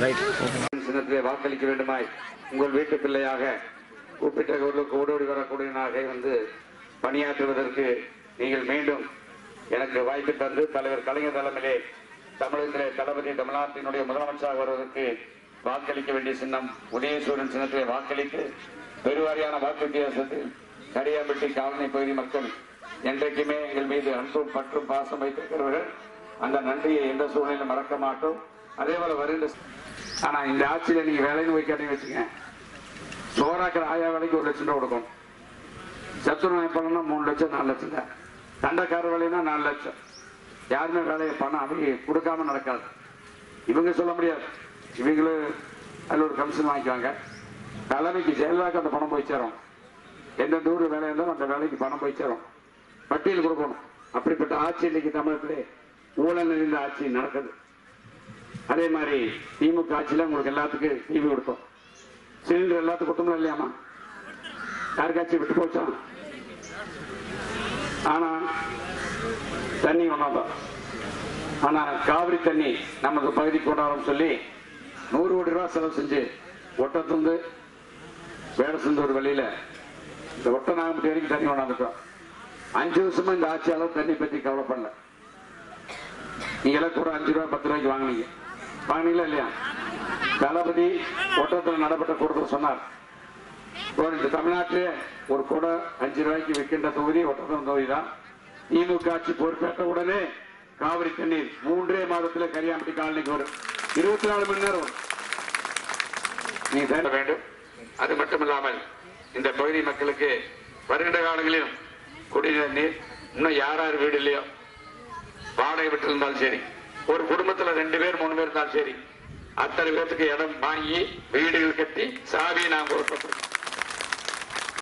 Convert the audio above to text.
சின்னத்திலே வாக்களிக்க வேண்டுமாய் உங்கள் வீட்டு பிள்ளையாக கூப்பிட்ட ஊருக்கு ஓடோடி வரக்கூடியவனாக வந்து பணியாற்றுவதற்கு நீங்கள் மீண்டும் எனக்கு வாய்ப்பு தந்து தலைவர் கலைஞர் தலைமையிலே தமிழகத்திலே தளபதி தமிழ்நாட்டினுடைய முதலமைச்சராக வருவதற்கு வாக்களிக்க வேண்டிய சின்னம் உதயசூரன் சின்னத்திலே வாக்களித்து பெருவாரியான வாக்கு வித்தியாசத்தில் கரியாம்பட்டி காலனி பகுதி மக்கள் என்றைக்குமே எங்கள் மீது அன்பும் பற்றும் பாசம் வைத்திருக்கிறவர்கள். அந்த நன்றியை எந்த சூழ்நிலையிலும் மறக்க மாட்டோம். அதே போல வருகின்ற ஆனா இந்த ஆட்சியில நீங்க வேலைன்னு போய் கேட்டீங்க வச்சுங்க சோறாக்கிற ஆயா வேலைக்கு ஒரு லட்சம் ரூபா கொடுக்கும் சத்துணவு பண்ணணும் மூணு லட்சம் நாலு லட்சம் தான். தண்டக்கார வேலைன்னா நாலு லட்சம். யாருமே வேலையை பணம் அவங்க கொடுக்காம நடக்காது. இவங்க சொல்ல முடியாது. இவங்களும் அதில் ஒரு கமிஷன் வாங்கிக்குவாங்க. தலைமைக்கு செயலாக்க அந்த பணம் போய் சேரும். எந்தெந்த ஊர் வேலை இருந்தாலும் அந்த வேலைக்கு பணம் போய் சேரும். பட்டியல் கொடுக்கணும். அப்படிப்பட்ட ஆட்சி இன்னைக்கு தமிழகத்திலே ஊழல் நிறைந்த ஆட்சி நடக்குது. அதே மாதிரி திமுக ஆட்சியில் உங்களுக்கு எல்லாத்துக்கும் டிவி கொடுத்தோம். சிலிண்டர் எல்லாத்துக்கும் கொடுத்தோம்ல இல்லையாமா யாருக்காச்சும் விட்டு போச்சா? ஆனா தண்ணி ஒன்றாதான் ஆனா காவிரி தண்ணி நமது பகுதிக்கு கொண்டாடும் சொல்லி நூறு கோடி ரூபா செலவு செஞ்சு ஒட்டத்துந்து வேலை செஞ்ச ஒரு வழியில இந்த ஒட்ட ஒட்டநாகம்பட்டி வரைக்கும் தண்ணி கொண்டாந்துட்டோம் அஞ்சு வருஷமா இந்த ஆட்சியாளர் தண்ணி பற்றி கவலைப்படல. நீங்க எல்லாம் கூட அஞ்சு ரூபா பத்து ரூபாய்க்கு வாங்கினீங்க. வாங்கினீங்களா இல்லையா? தளபதி ஒட்டத்தில் நடைபெற்ற கூட்டத்தில் சொன்னார். இந்த தமிழ்நாட்டிலே ஒரு குடம் அஞ்சு ரூபாய்க்கு விற்கின்ற தொகுதி ஒட்டத்தம் தொகுதி தான் திமுக ஆட்சி பொறுப்பேற்ற உடனே காவிரி தண்ணீர் மூன்றே மாதத்தில் கரியாம்பட்டி காலனிக்கு வரும். இருபத்தி நாலு மணி நேரம் நீ தேட வேண்டும். அது மட்டுமில்லாமல் இந்த பகுதி மக்களுக்கு வருகின்ற காலங்களிலும் குடிநீர் நீர் இன்னும் யார் யார் வீடு இல்லையோ வாடகை விட்டு இருந்தாலும் சரி ஒரு குடும்பத்துல ரெண்டு பேர் மூணு பேர் தான் சரி அத்தனை பேர்த்துக்கு இடம் வாங்கி வீடுகள் கட்டி சாவியை நாங்கள் கொடுத்துருக்கோம்